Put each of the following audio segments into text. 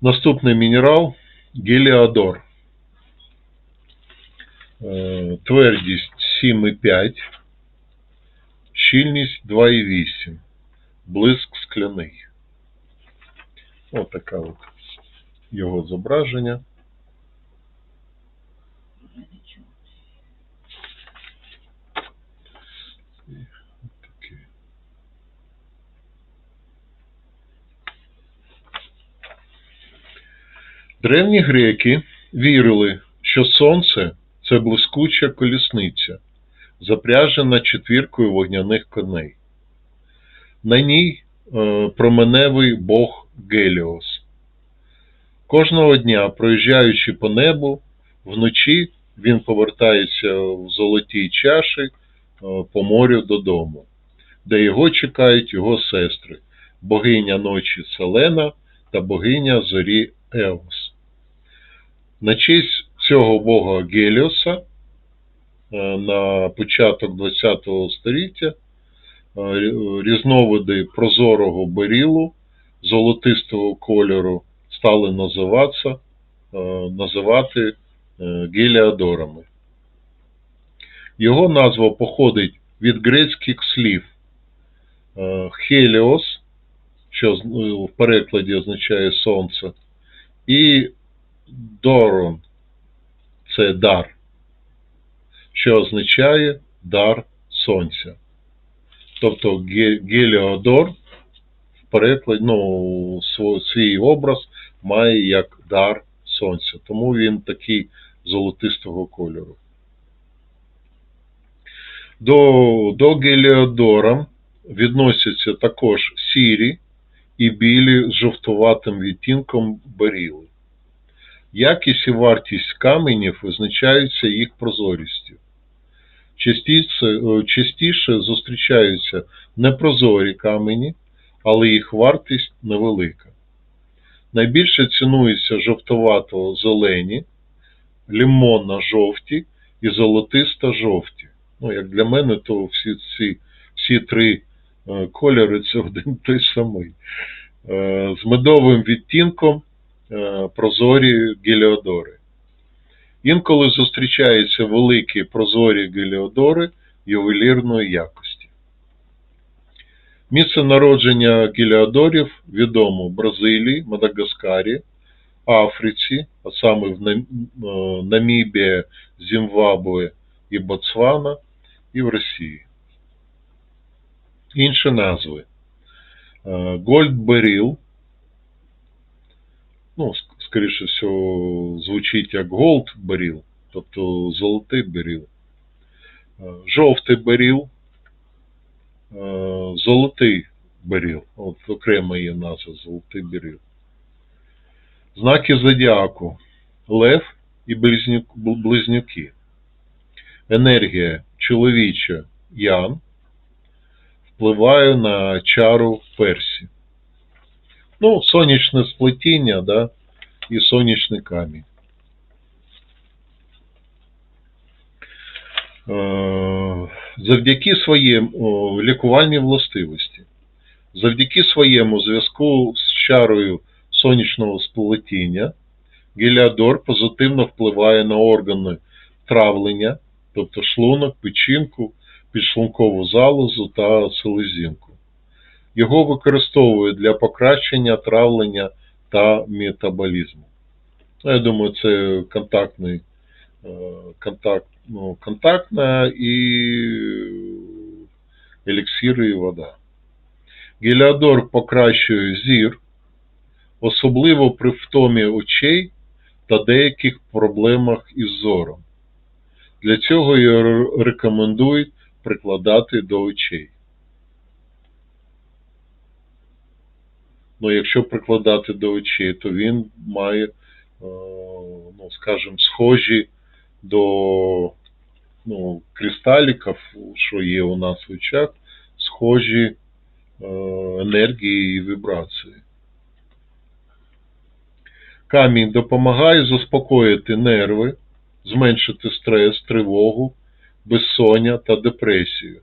Наступний мінерал геліодор. Е, Твердість 7,5, щільність 2,8, блиск скляний. Ось така от його зображення. Древні греки вірили, що сонце це блискуча колісниця, запряжена четвіркою вогняних коней. На ній е, променевий бог Геліос. Кожного дня, проїжджаючи по небу, вночі він повертається в золотій чаші е, по морю додому, де його чекають його сестри, богиня ночі Селена та богиня зорі Еос. На честь цього бога Геліоса е, на початок ХХ століття е, різновиди прозорого берілу золотистого кольору стали називатися, е, називати геліодорами. Його назва походить від грецьких слів хеліос, що в перекладі означає сонце, і дорон це дар, що означає дар сонця. Тобто геліодор в перекладі, ну, свій образ має як дар сонця. Тому він такий золотистого кольору. До, до геліодора відносяться також сірі і білі з жовтуватим відтінком беріли. Якість і вартість каменів визначаються їх прозорістю. Е, частіше зустрічаються непрозорі камені, але їх вартість невелика. Найбільше цінуються жовтовато-зелені, лимонно-жовті і золотисто-жовті. Ну, як для мене, то всі ці всі три е, кольори це один той самий. Е, З медовим відтінком прозорі геліодори. Інколи зустрічаються великі прозорі геліодори ювелірної якості. Місце народження геліодорів відомо в Бразилії, Мадагаскарі, Африці, а саме в е, Зімбабве і Ботсвана, і в Росії. Інші назви. Гольдберіл, ну, скоріше всього, звучить як голд беріл, тобто золотий беріл. Жовтий беріл, золотий беріл. От окрема є назва золотий беріл. Знаки зодіаку. Лев і близнюки. Енергія чоловіча Ян впливає на чару Персі. Ну, сонячне сплетіння, да, і сонячний камінь. Е, Завдяки своєму лікувальній властивості, завдяки своєму зв'язку з чарою сонячного сплетіння, геліодор позитивно впливає на органи травлення, тобто шлунок, печінку, підшлункову залозу та селезінку. Його використовують для покращення травлення та метаболізму. Ну, Я думаю, це контактний, е, контакт, ну, контактна і еліксири і вода. Геліодор покращує зір, особливо при втомі очей та деяких проблемах із зором. Для цього його рекомендують прикладати до очей. Ну, якщо прикладати до очей, то він має, е, ну, скажімо, схожі до ну, кристаліків, що є у нас в очах, схожі е, енергії і вібрації. Камінь допомагає заспокоїти нерви, зменшити стрес, тривогу, безсоння та депресію.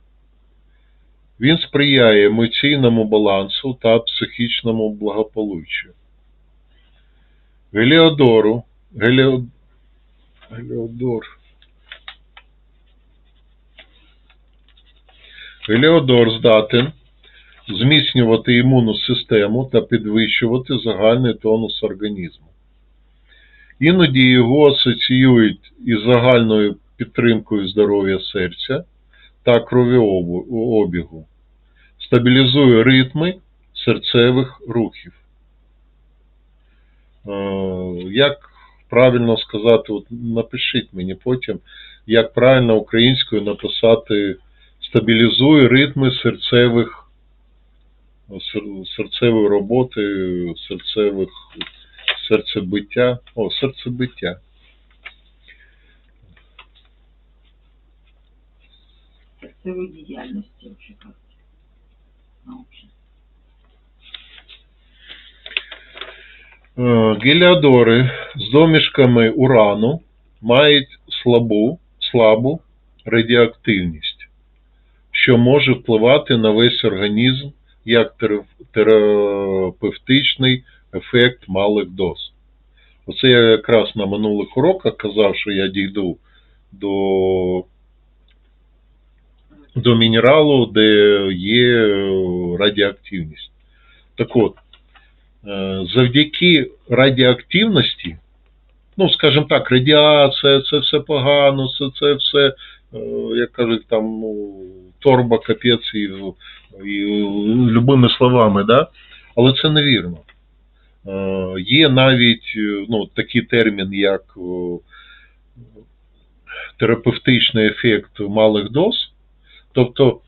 Він сприяє емоційному балансу та психічному благополуччю. Геліодору, Геліо... Геліодор. Геліодор здатен зміцнювати імунну систему та підвищувати загальний тонус організму. Іноді його асоціюють із загальною підтримкою здоров'я серця та кровообігу, стабілізує ритми серцевих рухів. Е, Як правильно сказати, от напишіть мені потім, як правильно українською написати стабілізує ритми серцевих серцевої роботи, серцевих серцебиття. О, серцебиття. сердцевой діяльності вообще как научно. Е, з домішками урану мають слабу, слабу радіоактивність, що може впливати на весь організм як терапевтичний ефект малих доз. Оце я якраз на минулих уроках казав, що я дійду до, до мінералу, де є е, радіоактивність. Так от, Е, завдяки радіоактивності, ну, скажімо так, радіація, це все погано, це, це все, е, як кажуть, там, ну, торба, капець і, і любими словами, да? але це невірно. Є навіть ну, такий термін, як терапевтичний ефект малих доз, тобто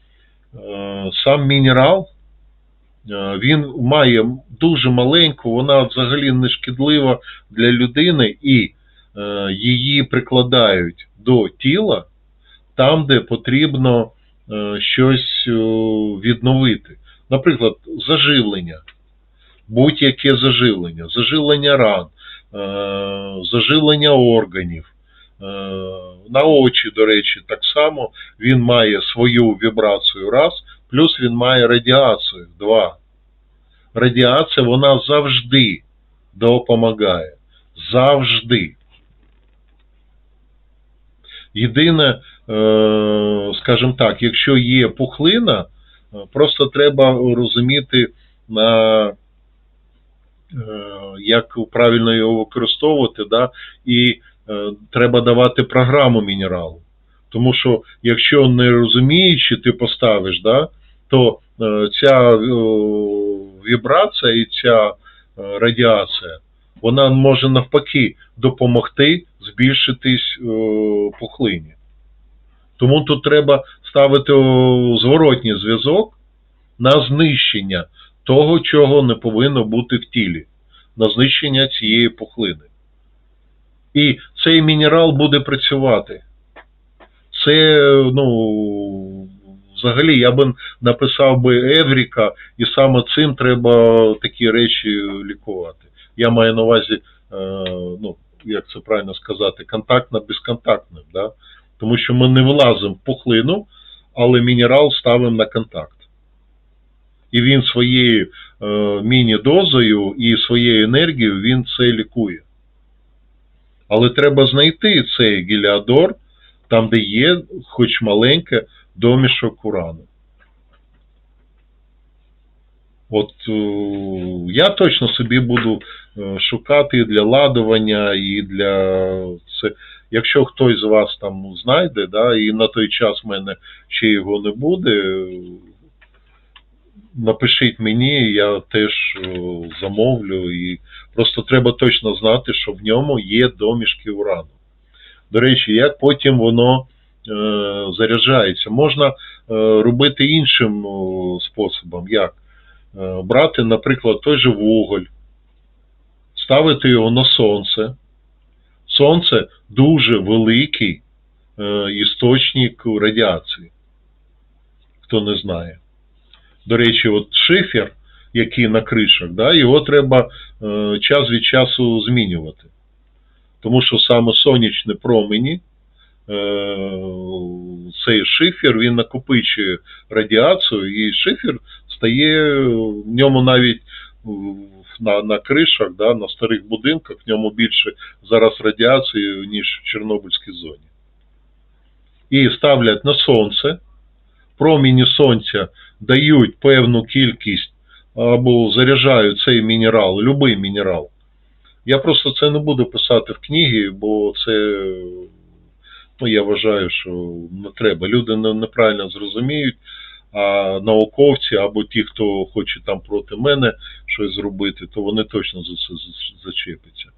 е, сам мінерал, Е, він має дуже маленьку, вона взагалі не шкідлива для людини, і е, її прикладають до тіла там, де потрібно щось відновити. Наприклад, заживлення, будь-яке заживлення, заживлення ран, заживлення органів. Е, На очі, до речі, так само він має свою вібрацію раз, плюс він має радіацію два. Радіація вона завжди допомагає. Завжди. Єдине, е, скажімо так, якщо є пухлина, е, просто треба розуміти, як правильно його використовувати, і треба давати програму мінералу. Тому що якщо не розуміючи, ти поставиш, да, то е, ця е, вібрація і ця е, радіація, вона може навпаки допомогти збільшитись е, пухлині. Тому тут треба ставити зворотній зв'язок на знищення того, чого не повинно бути в тілі, на знищення цієї пухлини. І цей мінерал буде працювати. Це, ну, взагалі, я би написав би Евріка, і саме цим треба такі речі лікувати. Я маю на увазі, е, ну, як це правильно сказати, контактно безконтактним. Да? Тому що ми не влазимо в пухлину, але мінерал ставимо на контакт. І він своєю е, міні-дозою і своєю енергією він це лікує. Але треба знайти цей геліодор, там, де є хоч маленьке домішок урану. От е, я точно собі буду е, шукати і для ладування, і для це. Якщо хтось з вас там знайде, да, і на той час в мене ще його не буде, напишіть мені, я теж е, замовлю. І просто треба точно знати, що в ньому є домішки урану. До речі, як потім воно е, заряджається. Можна е, робити іншим е, способом. Як? Е, брати, наприклад, той же вуголь, ставити його на сонце. Сонце дуже великий е, істочник радіації, хто не знає. До речі, от шифер, який на кришах, да, його треба е, час від часу змінювати. Тому що саме сонячні промені, е, цей шифер, він накопичує радіацію, і шифер стає, в ньому навіть на, на кришах, да, на старих будинках, в ньому більше зараз радіації, ніж в Чорнобильській зоні. І ставлять на сонце, проміні сонця дають певну кількість або заряджають цей мінерал, будь-який мінерал. Я просто це не буду писати в книги, бо це, ну, я вважаю, що не треба. Люди неправильно зрозуміють, а науковці або ті, хто хоче там проти мене щось зробити, то вони точно за це за- зачепляться.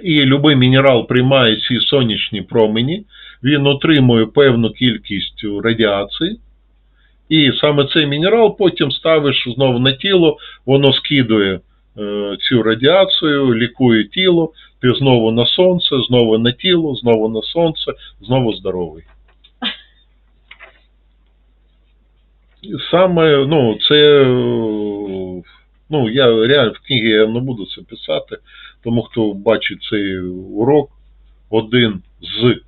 І будь-який мінерал приймає ці сонячні промені, він отримує певну кількість радіації, і саме цей мінерал потім ставиш знову на тіло, воно скидує е, цю радіацію, лікує тіло, ти знову на сонце, знову на тіло, знову на сонце, знову здоровий. Саме, ну, це, е, ну, я реально в книгі я не буду це писати, тому хто бачить цей урок, один з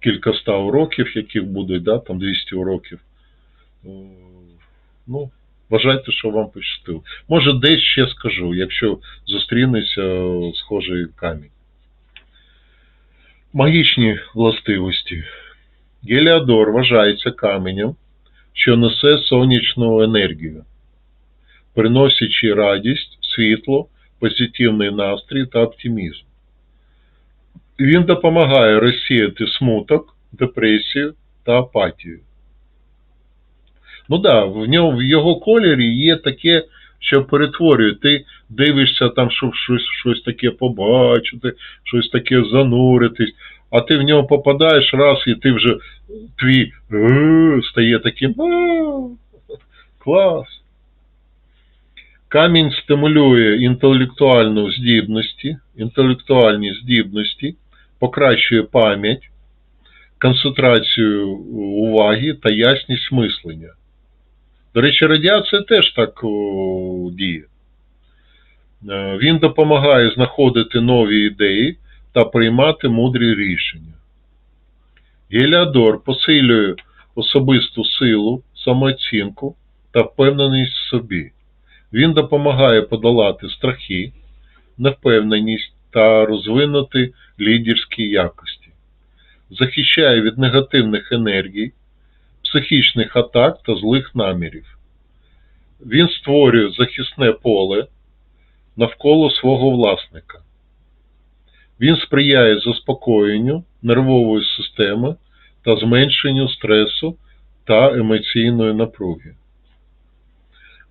кількоста уроків, яких будуть, да, там 200 уроків, е, ну, вважайте, що вам пощастило. Може, десь ще скажу, якщо зустрінеться схожий камінь. Магічні властивості. Геліодор вважається каменем, що несе сонячну енергію, приносячи радість, світло, позитивний настрій та оптимізм. Він допомагає розсіяти смуток, депресію та апатію. Ну да, в нього в його кольорі є таке, що перетворює. Ти дивишся там, щоб щось, щось таке побачити, щось таке зануритись, а ти в нього попадаєш раз, і ти вже твій «Е» стає таким клас. Камінь стимулює інтелектуальну здібності, інтелектуальні здібності, покращує пам'ять, концентрацію уваги та ясність мислення. До речі, радіація теж так діє. Е, Він допомагає знаходити нові ідеї та приймати мудрі рішення. Геліодор посилює особисту силу, самооцінку та впевненість в собі. Він допомагає подолати страхи, невпевненість та розвинути лідерські якості, захищає від негативних енергій, психічних атак та злих намірів. Він створює захисне поле навколо свого власника. Він сприяє заспокоєнню нервової системи та зменшенню стресу та емоційної напруги.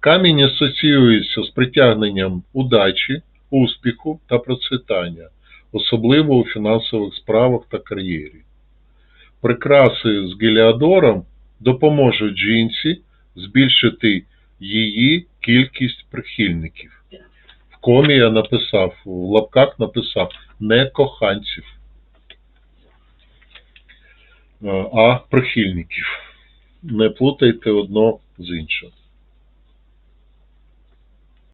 Камінь асоціюється з притягненням удачі, успіху та процвітання, особливо у фінансових справах та кар'єрі. Прикраси з геліодором допоможуть жінці збільшити її кількість прихильників. В комі я написав, в лапках написав не коханців, а прихильників. Не плутайте одно з іншим.